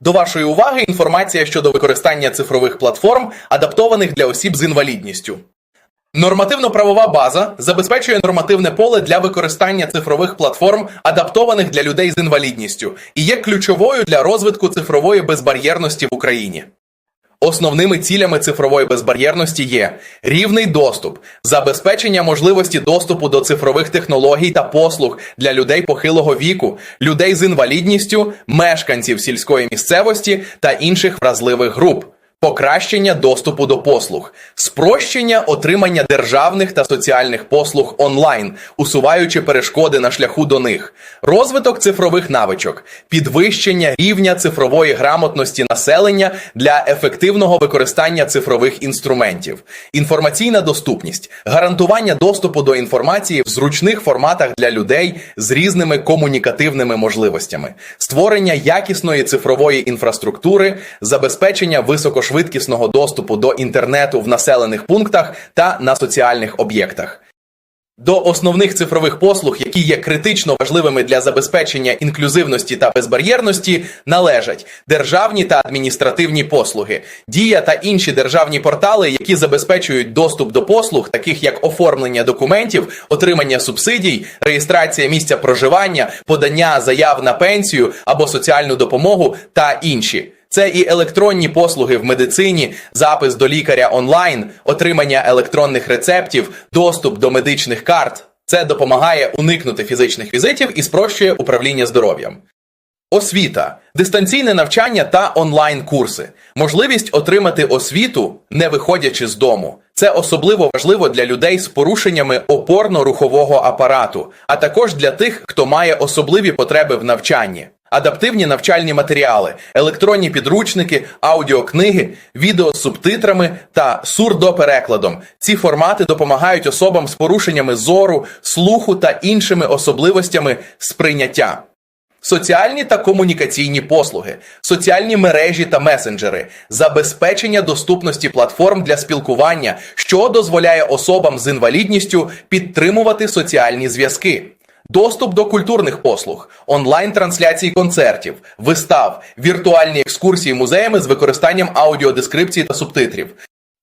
До вашої уваги інформація щодо використання цифрових платформ, адаптованих для осіб з інвалідністю. Нормативно-правова база забезпечує нормативне поле для використання цифрових платформ, адаптованих для людей з інвалідністю, і є ключовою для розвитку цифрової безбар'єрності в Україні. Основними цілями цифрової безбар'єрності є рівний доступ, забезпечення можливості доступу до цифрових технологій та послуг для людей похилого віку, людей з інвалідністю, мешканців сільської місцевості та інших вразливих груп. Покращення доступу до послуг, спрощення отримання державних та соціальних послуг онлайн, усуваючи перешкоди на шляху до них, розвиток цифрових навичок, підвищення рівня цифрової грамотності населення для ефективного використання цифрових інструментів, інформаційна доступність, гарантування доступу до інформації в зручних форматах для людей з різними комунікативними можливостями, створення якісної цифрової інфраструктури, забезпечення високошвидкісного доступу до інтернету в населених пунктах та на соціальних об'єктах. До основних цифрових послуг, які є критично важливими для забезпечення інклюзивності та безбар'єрності, належать державні та адміністративні послуги, дія та інші державні портали, які забезпечують доступ до послуг, таких як оформлення документів, отримання субсидій, реєстрація місця проживання, подання заяв на пенсію або соціальну допомогу та інші. Це і електронні послуги в медицині, запис до лікаря онлайн, отримання електронних рецептів, доступ до медичних карт. Це допомагає уникнути фізичних візитів і спрощує управління здоров'ям. Освіта, дистанційне навчання та онлайн-курси, можливість отримати освіту, не виходячи з дому. Це особливо важливо для людей з порушеннями опорно-рухового апарату, а також для тих, хто має особливі потреби в навчанні. Адаптивні навчальні матеріали, електронні підручники, аудіокниги, відео з субтитрами та сурдоперекладом. Ці формати допомагають особам з порушеннями зору, слуху та іншими особливостями сприйняття. Соціальні та комунікаційні послуги, соціальні мережі та месенджери, забезпечення доступності платформ для спілкування, що дозволяє особам з інвалідністю підтримувати соціальні зв'язки. Доступ до культурних послуг, онлайн-трансляції концертів, вистав, віртуальні екскурсії музеями з використанням аудіодескрипції та субтитрів,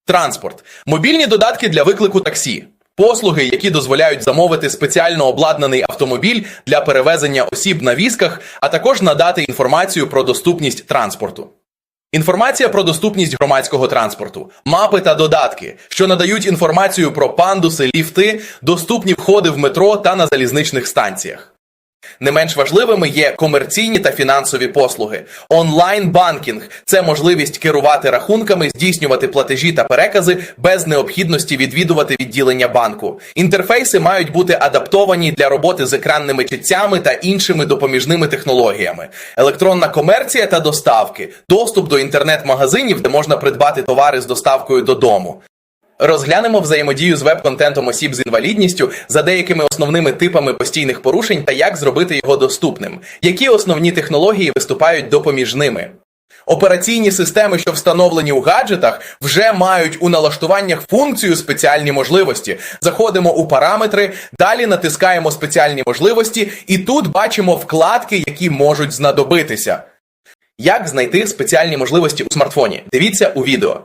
транспорт, мобільні додатки для виклику таксі, послуги, які дозволяють замовити спеціально обладнаний автомобіль для перевезення осіб на візках, а також надати інформацію про доступність транспорту. Інформація про доступність громадського транспорту, мапи та додатки, що надають інформацію про пандуси, ліфти, доступні входи в метро та на залізничних станціях. Не менш важливими є комерційні та фінансові послуги. Онлайн-банкінг це можливість керувати рахунками, здійснювати платежі та перекази без необхідності відвідувати відділення банку. Інтерфейси мають бути адаптовані для роботи з екранними чітцями та іншими допоміжними технологіями. Електронна комерція та доставки, доступ до інтернет-магазинів, де можна придбати товари з доставкою додому. Розглянемо взаємодію з веб-контентом осіб з інвалідністю за деякими основними типами постійних порушень та як зробити його доступним, які основні технології виступають допоміжними. Операційні системи, що встановлені у гаджетах, вже мають у налаштуваннях функцію спеціальні можливості. Заходимо у параметри, далі натискаємо спеціальні можливості, і тут бачимо вкладки, які можуть знадобитися. Як знайти спеціальні можливості у смартфоні? Дивіться у відео.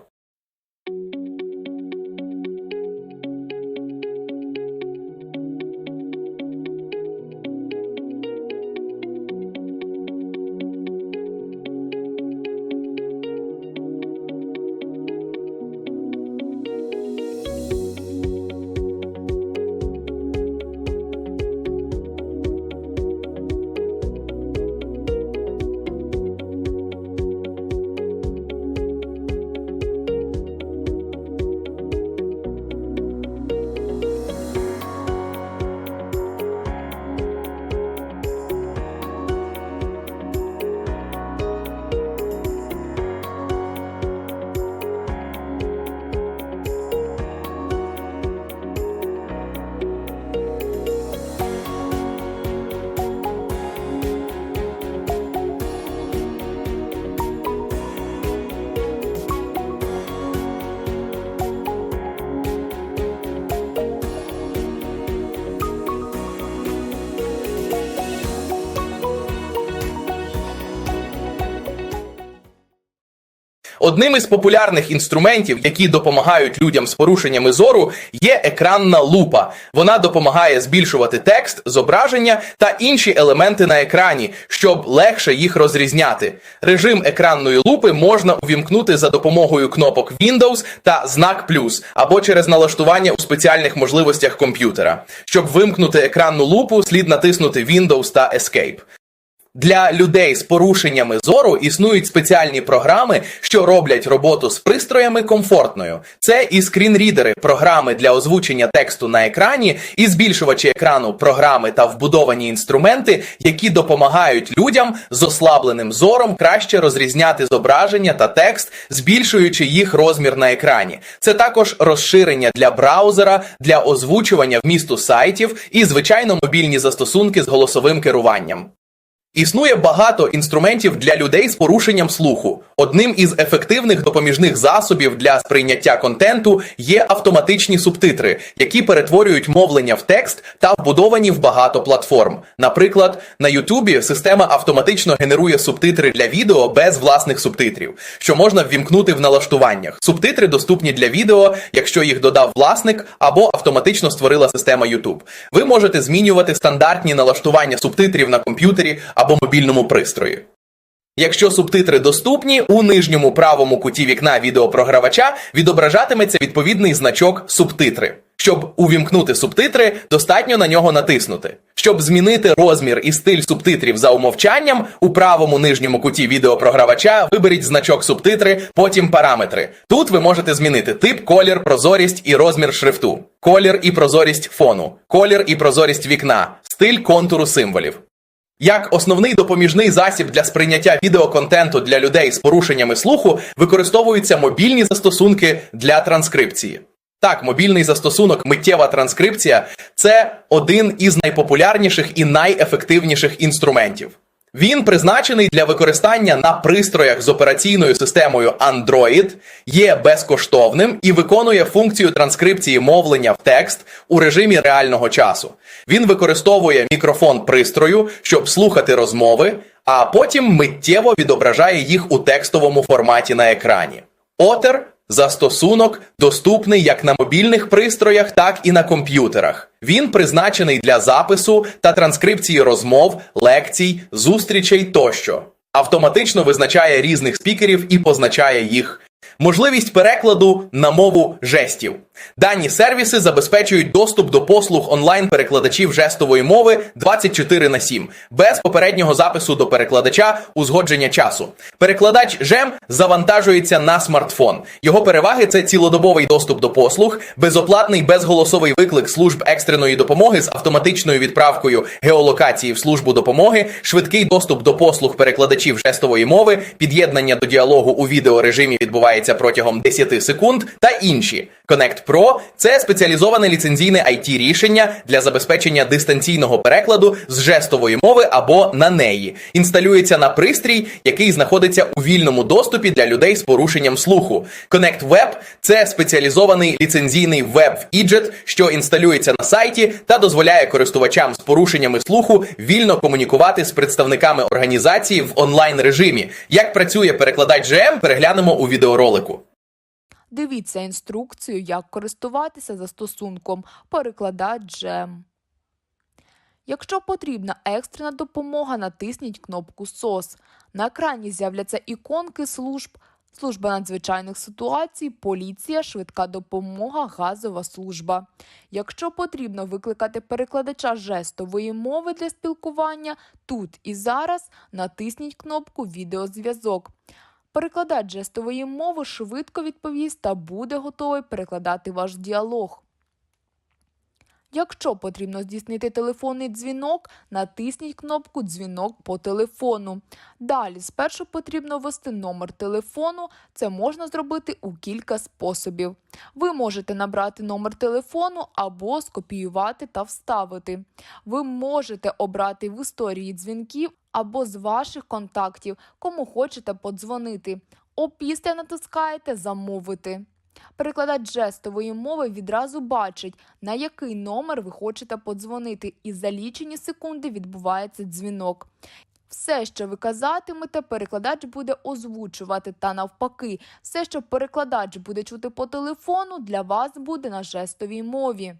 Одним із популярних інструментів, які допомагають людям з порушеннями зору, є екранна лупа. Вона допомагає збільшувати текст, зображення та інші елементи на екрані, щоб легше їх розрізняти. Режим екранної лупи можна увімкнути за допомогою кнопок Windows та знак плюс або через налаштування у спеціальних можливостях комп'ютера. Щоб вимкнути екранну лупу, слід натиснути Windows та Escape. Для людей з порушеннями зору існують спеціальні програми, що роблять роботу з пристроями комфортною. Це і скрінрідери, програми для озвучення тексту на екрані, і збільшувачі екрану, програми та вбудовані інструменти, які допомагають людям з ослабленим зором краще розрізняти зображення та текст, збільшуючи їх розмір на екрані. Це також розширення для браузера, для озвучування вмісту сайтів і, звичайно, мобільні застосунки з голосовим керуванням. Існує багато інструментів для людей з порушенням слуху. Одним із ефективних допоміжних засобів для сприйняття контенту є автоматичні субтитри, які перетворюють мовлення в текст та вбудовані в багато платформ. Наприклад, на Ютубі система автоматично генерує субтитри для відео без власних субтитрів, що можна ввімкнути в налаштуваннях. Субтитри доступні для відео, якщо їх додав власник або автоматично створила система YouTube. Ви можете змінювати стандартні налаштування субтитрів на комп'ютері або мобільному пристрої. Якщо субтитри доступні, у нижньому правому куті вікна відеопрогравача відображатиметься відповідний значок субтитри. Щоб увімкнути субтитри, достатньо на нього натиснути. Щоб змінити розмір і стиль субтитрів за умовчанням, у правому нижньому куті відеопрогравача виберіть значок субтитри, потім параметри. Тут ви можете змінити тип, колір, прозорість і розмір шрифту, колір і прозорість фону, колір і прозорість вікна, стиль контуру символів. Як основний допоміжний засіб для сприйняття відеоконтенту для людей з порушеннями слуху використовуються мобільні застосунки для транскрипції. Так, мобільний застосунок миттєва транскрипція це один із найпопулярніших і найефективніших інструментів. Він призначений для використання на пристроях з операційною системою Android, є безкоштовним і виконує функцію транскрипції мовлення в текст у режимі реального часу. Він використовує мікрофон пристрою, щоб слухати розмови, а потім миттєво відображає їх у текстовому форматі на екрані. Отер Застосунок доступний як на мобільних пристроях, так і на комп'ютерах. Він призначений для запису та транскрипції розмов, лекцій, зустрічей тощо. Автоматично визначає різних спікерів і позначає їх. Можливість перекладу на мову жестів. Дані сервіси забезпечують доступ до послуг онлайн-перекладачів жестової мови 24 на 7, без попереднього запису до перекладача узгодження часу. Перекладач ЖЕМ завантажується на смартфон. Його переваги це цілодобовий доступ до послуг, безоплатний безголосовий виклик служб екстреної допомоги з автоматичною відправкою геолокації в службу допомоги, швидкий доступ до послуг перекладачів жестової мови, під'єднання до діалогу у відеорежимі відбувається протягом 10 секунд та інші. Connect Pro – це спеціалізоване ліцензійне it рішення для забезпечення дистанційного перекладу з жестової мови або на неї. Інсталюється на пристрій, який знаходиться у вільному доступі для людей з порушенням слуху. Connect Web – це спеціалізований ліцензійний веб-іджет, що інсталюється на сайті та дозволяє користувачам з порушеннями слуху вільно комунікувати з представниками організації в онлайн режимі. Як працює перекладач GM, переглянемо у відеоролику. Дивіться інструкцію, як користуватися застосунком перекладач джем. Якщо потрібна екстрена допомога, натисніть кнопку SOS. На екрані з'являться іконки служб, служба надзвичайних ситуацій, поліція, швидка допомога, газова служба. Якщо потрібно викликати перекладача жестової мови для спілкування, тут і зараз натисніть кнопку Відеозв'язок. Перекладач жестової мови швидко відповість та буде готовий перекладати ваш діалог. Якщо потрібно здійснити телефонний дзвінок, натисніть кнопку Дзвінок по телефону. Далі спершу потрібно ввести номер телефону. Це можна зробити у кілька способів. Ви можете набрати номер телефону або скопіювати та вставити. Ви можете обрати в історії дзвінків або з ваших контактів, кому хочете подзвонити. Опісля натискаєте Замовити. Перекладач жестової мови відразу бачить, на який номер ви хочете подзвонити, і за лічені секунди відбувається дзвінок. Все, що ви казатимете, перекладач буде озвучувати, та навпаки, все, що перекладач буде чути по телефону, для вас буде на жестовій мові.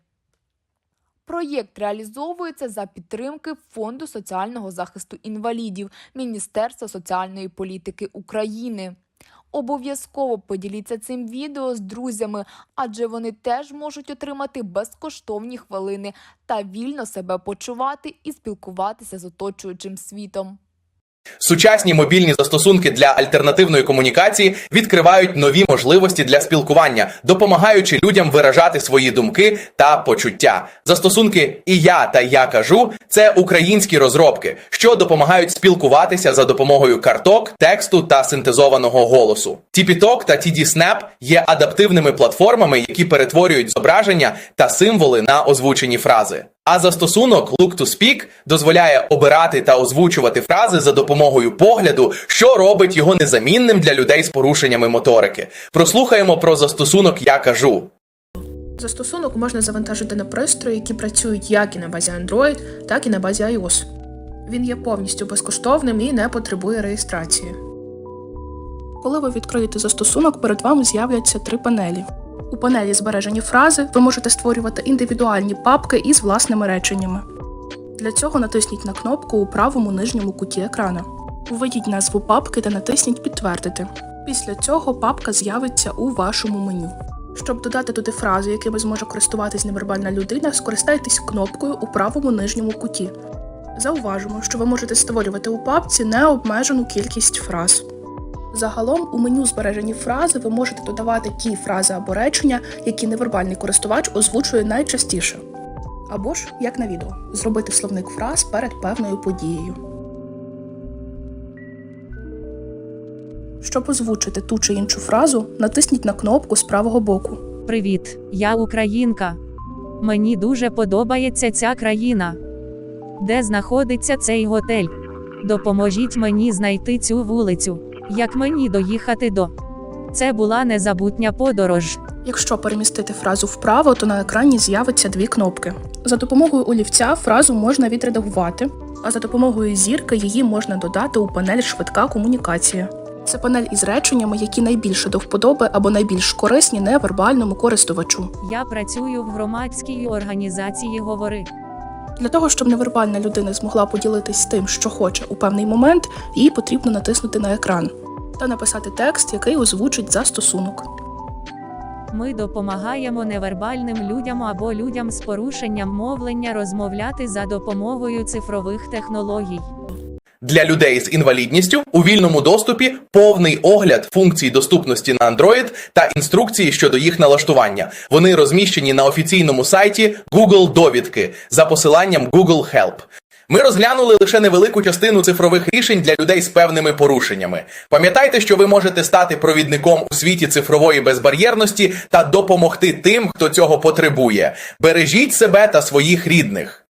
Проєкт реалізовується за підтримки Фонду соціального захисту інвалідів Міністерства соціальної політики України. Обов'язково поділіться цим відео з друзями, адже вони теж можуть отримати безкоштовні хвилини та вільно себе почувати і спілкуватися з оточуючим світом. Сучасні мобільні застосунки для альтернативної комунікації відкривають нові можливості для спілкування, допомагаючи людям виражати свої думки та почуття. Застосунки і я та я кажу це українські розробки, що допомагають спілкуватися за допомогою карток, тексту та синтезованого голосу. TPTalk та TD Snap є адаптивними платформами, які перетворюють зображення та символи на озвучені фрази. А застосунок Look to Speak дозволяє обирати та озвучувати фрази за допомогою погляду, що робить його незамінним для людей з порушеннями моторики. Прослухаємо про застосунок Я кажу. Застосунок можна завантажити на пристрої, які працюють як і на базі Android, так і на базі iOS. Він є повністю безкоштовним і не потребує реєстрації. Коли ви відкриєте застосунок, перед вами з'являться три панелі. У панелі збережені фрази ви можете створювати індивідуальні папки із власними реченнями. Для цього натисніть на кнопку у правому нижньому куті екрана. Введіть назву папки та натисніть Підтвердити. Після цього папка з'явиться у вашому меню. Щоб додати туди фрази, якими зможе користуватись невербальна людина, скористайтесь кнопкою у правому нижньому куті. Зауважимо, що ви можете створювати у папці необмежену кількість фраз. Загалом у меню збережені фрази ви можете додавати ті фрази або речення, які невербальний користувач озвучує найчастіше. Або ж, як на відео, зробити словник фраз перед певною подією. Щоб озвучити ту чи іншу фразу, натисніть на кнопку з правого боку. Привіт, я українка. Мені дуже подобається ця країна. Де знаходиться цей готель? Допоможіть мені знайти цю вулицю. Як мені доїхати до? Це була незабутня подорож. Якщо перемістити фразу вправо, то на екрані з'явиться дві кнопки. За допомогою олівця фразу можна відредагувати, а за допомогою зірки її можна додати у панель Швидка комунікація. Це панель із реченнями, які найбільше до вподоби або найбільш корисні невербальному користувачу. Я працюю в громадській організації Говори. Для того, щоб невербальна людина змогла поділитись тим, що хоче у певний момент, їй потрібно натиснути на екран та написати текст, який озвучить застосунок. Ми допомагаємо невербальним людям або людям з порушенням мовлення розмовляти за допомогою цифрових технологій. Для людей з інвалідністю у вільному доступі повний огляд функцій доступності на Android та інструкції щодо їх налаштування. Вони розміщені на офіційному сайті Google Довідки за посиланням Google Help. Ми розглянули лише невелику частину цифрових рішень для людей з певними порушеннями. Пам'ятайте, що ви можете стати провідником у світі цифрової безбар'єрності та допомогти тим, хто цього потребує. Бережіть себе та своїх рідних.